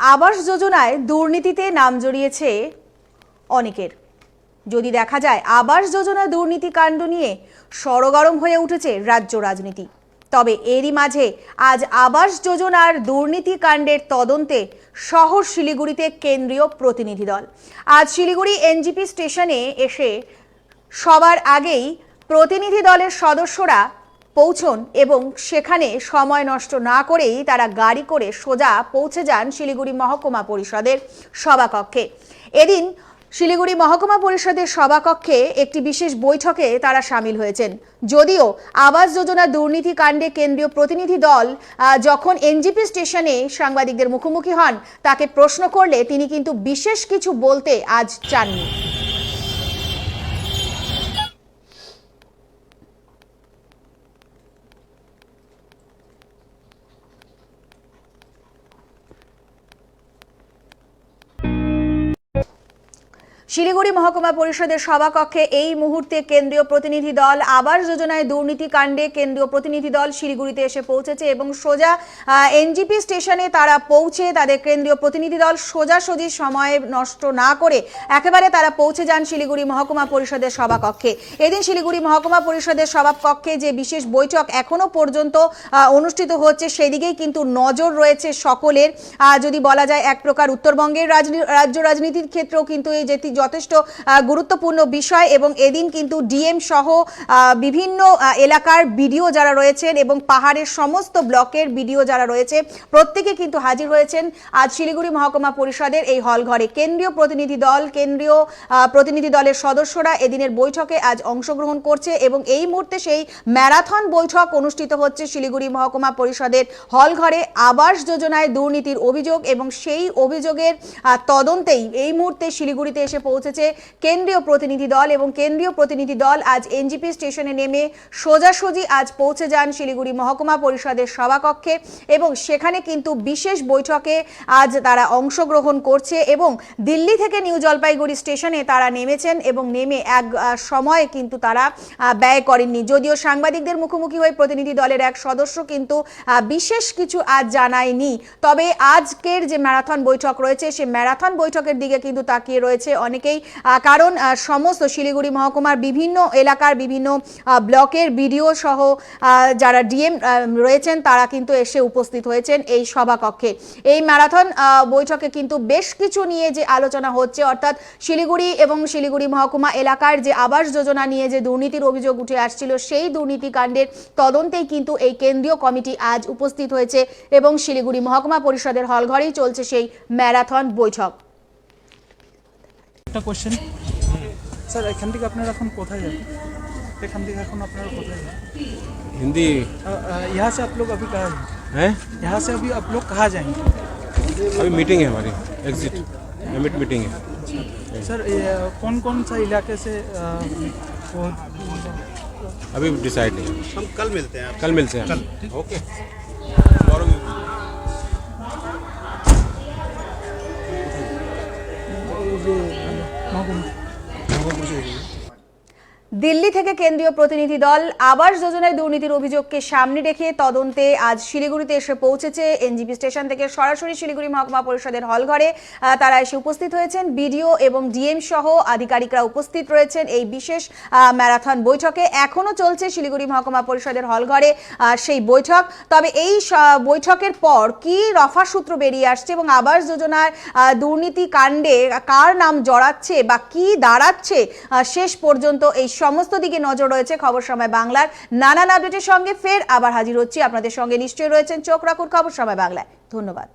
আবাস যোজনায় দুর্নীতিতে নাম জড়িয়েছে অনেকের। যদি দেখা যায় আবাস যোজনা দুর্নীতি কাণ্ড নিয়ে সরগরম হয়ে উঠেছে রাজ্য রাজনীতি, তবে এরই মাঝে আজ আবাস যোজনার দুর্নীতি কাণ্ডের তদন্তে শহর শিলিগুড়িতে কেন্দ্রীয় প্রতিনিধি দল। আজ শিলিগুড়ি এনজিপি স্টেশনে এসে সবার আগেই প্রতিনিধি দলের সদস্যরা পৌঁছন এবং সেখানে সময় নষ্ট না করেই তারা গাড়ি করে সোজা পৌঁছে যান শিলিগুড়ি মহকুমা পরিষদের সভাকক্ষে। এদিন শিলিগুড়ি মহকুমা পরিষদের সভাকক্ষে একটি বিশেষ বৈঠকে তারা সামিল হয়েছেন। যদিও আবাস যোজনা দুর্নীতি কাণ্ডে কেন্দ্রীয় প্রতিনিধি দল যখন এনজিপি স্টেশনে সাংবাদিকদের মুখোমুখি হন, তাকে প্রশ্ন করলে তিনি কিন্তু বিশেষ কিছু বলতে আজ চাননি। শিলিগুড়ি মহকুমা পরিষদের সভাকক্ষে এই মুহূর্তে কেন্দ্রীয় প্রতিনিধি দল, আবাস যোজনায় দুর্নীতি কাণ্ডে কেন্দ্রীয় প্রতিনিধি দল শিলিগুড়িতে এসে পৌঁছেছে এবং সোজা এনজিপি স্টেশনে তারা পৌঁছে তাদের কেন্দ্রীয় প্রতিনিধি দল সোজাসুজি সময় নষ্ট না করে একেবারে তারা পৌঁছে যান শিলিগুড়ি মহকুমা পরিষদের সভাকক্ষে। এদিন শিলিগুড়ি মহকুমা পরিষদের সভাকক্ষে যে বিশেষ বৈঠক এখনও পর্যন্ত অনুষ্ঠিত হচ্ছে সেদিকেই কিন্তু নজর রয়েছে সকলের। যদি বলা যায় এক প্রকার উত্তরবঙ্গের রাজ্য রাজনীতির ক্ষেত্রেও কিন্তু এই যেটি যথেষ্ট গুরুত্বপূর্ণ বিষয় এবং এদিন কিন্তু ডিএম সহ বিভিন্ন এলাকার বিডিও যারা রয়েছেন এবং পাহাড়ের সমস্ত ব্লকের বিডিও যারা রয়েছে, প্রত্যেকে কিন্তু হাজির হয়েছেন আজ শিলিগুড়ি মহকুমা পরিষদের এই হল ঘরে। কেন্দ্রীয় প্রতিনিধি দল, কেন্দ্রীয় প্রতিনিধি দলের সদস্যরা এদিনের বৈঠকে আজ অংশগ্রহণ করছে এবং এই মুহূর্তে সেই ম্যারাথন বৈঠক অনুষ্ঠিত হচ্ছে শিলিগুড়ি মহকুমা পরিষদের হল ঘরে। আবাস যোজনায় দুর্নীতির অভিযোগ এবং সেই অভিযোগের তদন্তেই এই মুহূর্তে শিলিগুড়িতে এসে পৌঁছেছে কেন্দ্রীয় প্রতিনিধি দল এবং কেন্দ্রীয় প্রতিনিধি দল আজ এনজিপি স্টেশনে নেমে সোজাসুজি আজ পৌঁছে যান শিলিগুড়ি মহকুমা পরিষদের সভাকক্ষে এবং সেখানে কিন্তু বিশেষ বৈঠকে আজ তারা অংশগ্রহণ করছে এবং দিল্লি থেকে নিউ জলপাইগুড়ি স্টেশনে তারা নেমেছেন এবং নেমে এক সময় কিন্তু তারা ব্যয় করেননি। যদিও সাংবাদিকদের মুখোমুখি হয়ে প্রতিনিধি দলের এক সদস্য কিন্তু বিশেষ কিছু আজ জানায়নি। তবে আজকের যে ম্যারাথন বৈঠক রয়েছে, সে ম্যারাথন বৈঠকের দিকে কিন্তু তাকিয়ে রয়েছে অনেকেই কারণ সমস্ত শিলিগুড়ি মহকুমার বিভিন্ন এলাকার বিভিন্ন ব্লকের বিডিও সহ যারা ডিএম রয়েছেন, তারা কিন্তু এসে উপস্থিত হয়েছেন এই সভাকক্ষে। এই ম্যারাথন বৈঠকে কিন্তু বেশ কিছু নিয়ে যে আলোচনা হচ্ছে, অর্থাৎ শিলিগুড়ি এবং শিলিগুড়ি মহকুমা এলাকার যে আবাস যোজনা নিয়ে যে দুর্নীতির অভিযোগ উঠে আসছিল, সেই দুর্নীতি কাণ্ডের তদন্তেই কিন্তু এই কেন্দ্রীয় কমিটি আজ উপস্থিত হয়েছে এবং শিলিগুড়ি মহকুমা পরিষদের হলঘরেই চলছে সেই ম্যারাথন বৈঠক। একটা কোশ্চেন স্যার এখান থেকে আপনারা এখন কোথায় যাবেন এখান থেকে এখন আপনারা কোথায় যাবেন हिंदी अ, अ, यहाँ से आप लोग अभी कहाँ है यहाँ से अभी आप लोग कहाँ जाएंगे अभी मीटिंग है हमारी एग्जिट एमिट मीटिंग है सर ये कौन कौन सा इलाके से अ, वो अभी डिसाइड नहीं है हम कल मिलते हैं कल मिलते हैं ओके 먹어보세요. দিল্লি থেকে কেন্দ্রীয় প্রতিনিধি দল আবাস যোজনায় দুর্নীতির অভিযোগকে সামনে রেখে তদন্তে আজ শিলিগুড়িতে এসে পৌঁছেছে এনজিপি স্টেশন থেকে সরাসরি শিলিগুড়ি মহকুমা পরিষদের হলঘরে। আহ, তারা এসে উপস্থিত হয়েছেন। বিডিও এবং ডিএম সহ আধিকারিকরা উপস্থিত রয়েছেন এই বিশেষ ম্যারাথন বৈঠকে। এখনও চলছে শিলিগুড়ি মহকুমা পরিষদের হলঘরে আহ, সেই বৈঠক। তবে এই বৈঠকের পর কি রফা সূত্র বেরিয়ে আসছে এবং আবাস যোজনার দুর্নীতি কাণ্ডে কার নাম জড়াচ্ছে বা কি দাঁড়াচ্ছে শেষ পর্যন্ত এই সমস্ত দিকে নজর রয়েছে খবর সময় বাংলার। নানান আপডেটের সঙ্গে ফের আবার হাজির হচ্ছি। আপনাদের সঙ্গে নিশ্চয়ই রয়েছেন চোখ রাখুন খবর সময় বাংলায়। ধন্যবাদ।